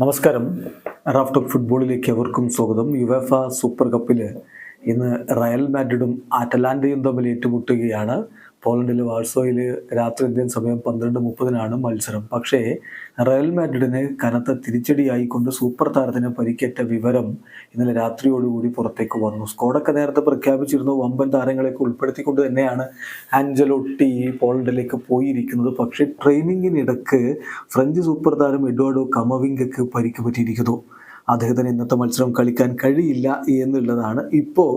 നമസ്കാരം. റാഫ്റ്റോക്ക് ഫുട്ബോളിലേക്ക് അവർക്കും സ്വാഗതം. യുവേഫ സൂപ്പർ കപ്പിൽ ഇന്ന് റയൽ മാഡ്രിഡും അറ്റലാന്റയും തമ്മിൽ ഏറ്റുമുട്ടുകയാണ്. പോളണ്ടിലെ വാഴ്സോയിൽ രാത്രി ഇന്ത്യൻ സമയം പന്ത്രണ്ട് മുപ്പതിനാണ് മത്സരം. പക്ഷേ റയൽ മാഡ്രിഡിന് കനത്ത തിരിച്ചടിയായിക്കൊണ്ട് സൂപ്പർ താരത്തിന് പരിക്കേറ്റ വിവരം ഇന്നലെ രാത്രിയോടുകൂടി പുറത്തേക്ക് വന്നു. സ്കോഡൊക്കെ നേരത്തെ പ്രഖ്യാപിച്ചിരുന്നു വമ്പൻ താരങ്ങളെയൊക്കെ ഉൾപ്പെടുത്തിക്കൊണ്ട് തന്നെയാണ് ആഞ്ചലോട്ടി പോളണ്ടിലേക്ക് പോയിരിക്കുന്നത്. പക്ഷേ ട്രെയിനിങ്ങിനിടക്ക് ഫ്രഞ്ച് സൂപ്പർ താരം എഡ്വാർഡോ കമവിങ്കക്ക് പരിക്ക് പറ്റിയിരിക്കുന്നു. അദ്ദേഹത്തിന് ഇന്നത്തെ മത്സരം കളിക്കാൻ കഴിയില്ല എന്നുള്ളതാണ് ഇപ്പോൾ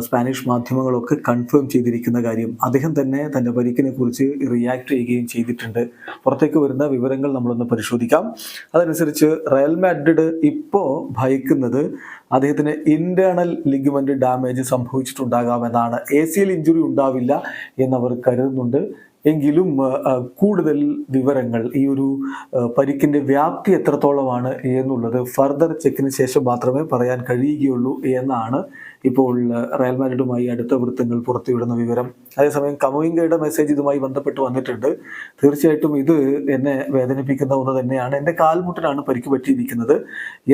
സ്പാനിഷ് മാധ്യമങ്ങളൊക്കെ കൺഫേം ചെയ്തിരിക്കുന്ന കാര്യം. അദ്ദേഹം തന്നെ തന്റെ പരിക്കിനെ കുറിച്ച് റിയാക്ട് ചെയ്യുകയും ചെയ്തിട്ടുണ്ട്. പുറത്തേക്ക് വരുന്ന വിവരങ്ങൾ നമ്മളൊന്ന് പരിശോധിക്കാം. അതനുസരിച്ച് റയൽ മാഡ്രിഡ് ഇപ്പോൾ ഭയക്കുന്നത് അദ്ദേഹത്തിന് ഇന്റേണൽ ലിഗമെന്റ് ഡാമേജ് സംഭവിച്ചിട്ടുണ്ടാകാമെന്നാണ്. എ സി എൽ ഇഞ്ചുറി ഉണ്ടാവില്ല എന്നവർ കരുതുന്നുണ്ട്. എങ്കിലും കൂടുതൽ വിവരങ്ങൾ ഈ ഒരു പരിക്കിന്റെ വ്യാപ്തി എത്രത്തോളമാണ് എന്നുള്ളത് ഫർദർ ചെക്കിന് ശേഷം മാത്രമേ പറയാൻ കഴിയുകയുള്ളൂ എന്നാണ് ഇപ്പോൾ റയൽ മാഡ്രിഡുമായി അടുത്ത വൃത്തങ്ങൾ പുറത്തുവിടുന്ന വിവരം. അതേസമയം കമവിങ്കയുടെ മെസ്സേജ് ഇതുമായി ബന്ധപ്പെട്ട് വന്നിട്ടുണ്ട്. തീർച്ചയായിട്ടും ഇത് എന്നെ വേദനിപ്പിക്കുന്ന ഒന്ന് തന്നെയാണ്. എന്റെ കാൽമുട്ടിനാണ് പരിക്ക് പറ്റിയിരിക്കുന്നത്.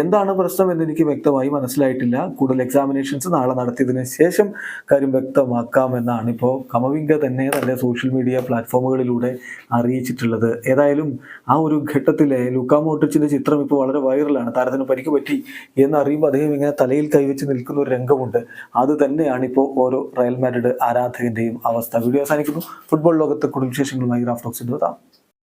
എന്താണ് പ്രശ്നം എന്ന് എനിക്ക് വ്യക്തമായി മനസ്സിലായിട്ടില്ല. കൂടുതൽ എക്സാമിനേഷൻസ് നാളെ നടത്തിയതിന് ശേഷം കാര്യം വ്യക്തമാക്കാമെന്നാണ് ഇപ്പോൾ കമവിങ്ക തന്നെ തന്റെ സോഷ്യൽ മീഡിയ പ്ലാറ്റ്ഫോമുകളിലൂടെ അറിയിച്ചിട്ടുള്ളത്. ഏതായാലും ആ ഒരു ഘട്ടത്തിലെ ലുക്കാമോട്ടിച്ചിന്റെ ചിത്രം ഇപ്പോൾ വളരെ വൈറലാണ് താരത്തിന് പരിക്ക് പറ്റി എന്നറിയുമ്പോൾ അദ്ദേഹം ഇങ്ങനെ തലയിൽ കൈവച്ച് നിൽക്കുന്ന ഒരു രംഗമുണ്ട്. അത് തന്നെയാണ് ഇപ്പോൾ ഓരോ റയൽ മാഡ്രിഡ് ആരാധകന്റെയും അവസ്ഥ. വീഡിയോ അവസാനിക്കുന്നു. ഫുട്ബോൾ ലോകത്തെ കൂടുതൽ വിശേഷങ്ങളുമായി ഗ്രാഫ്റ്റോക്സിന്റെ എത്താം